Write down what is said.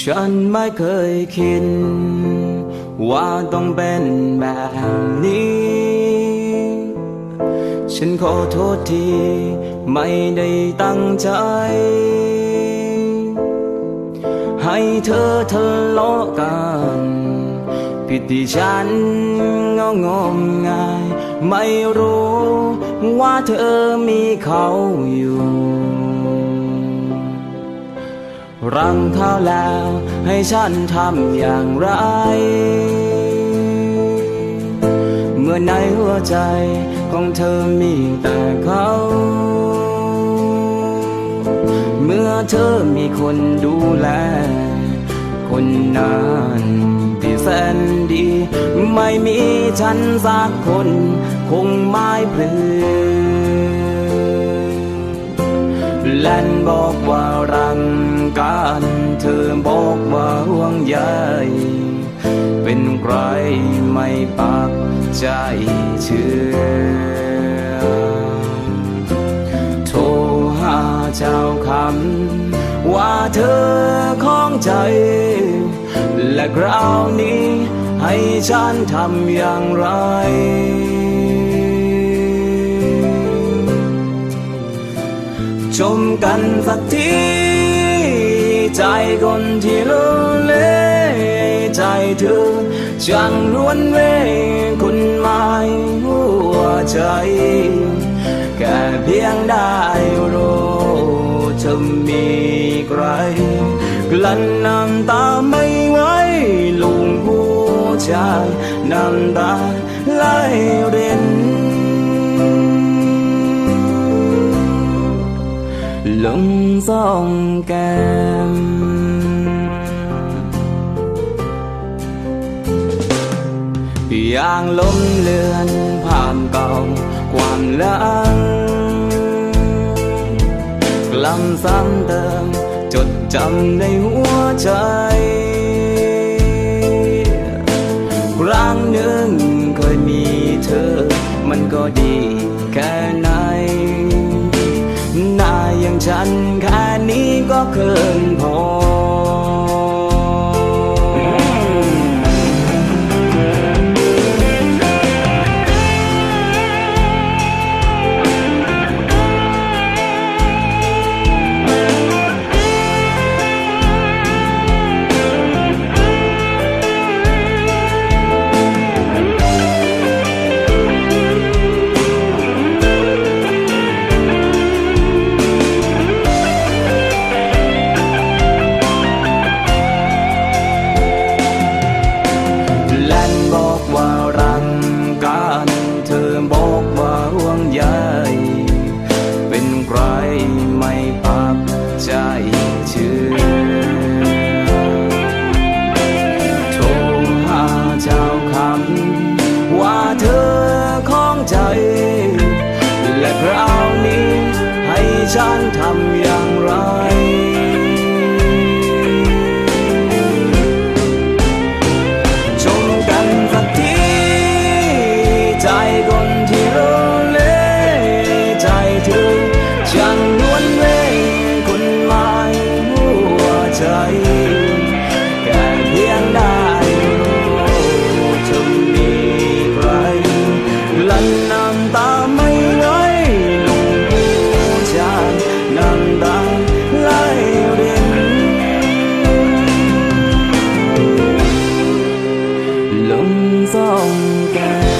ฉันไม่เคยคิด ว่าต้องเป็นแบบนี้ ฉันขอโทษที่ไม่ได้ตั้งใจ ให้เธอทะเลาะกัน ผิดที่ฉันเงงมงาย ไม่รู้ว่าเธอมีเขาอยู่ รังเขาแล้ว ให้ฉันทำอย่างไร เมื่อในหัวใจของเธอมีแต่เขา เมื่อเธอมีคนดูแล คนนั้นที่แสนดี ไม่มีฉันสักคน คงไม่เพลือ แลนบอกว่ารังกัน เธอบอกว่าห่วงใยเป็นใครไม่ปักใจเชื่อ โทรหาเจ้าคำว่าเธอของใจ และคราวนี้ให้ฉันทำอย่างไร ชมกันสักที ใจคนที่รู้เลใจเธอจังล้วนเวคุณหมายหัวใจ แค่เพียงได้รู้เธอมีใครกลั้นน้ำตาไม่ไหวลุงหัวใจน้ำตา สองแก้มอย่างลมเลือนผ่านเก่าความลังกล้ำซ้ำเติมจดจำในหัวใจครั้งหนึ่งเคยมีเธอ มันก็ดีแค่ไหนหน้าอย่างฉัน แค่นี้ก็เกินพอ ทำอย่างไร จงกันสักที ใจคนที่รู้เลใจเธอฉันวนเล่คุณหมายหัวใจ ป้องกัน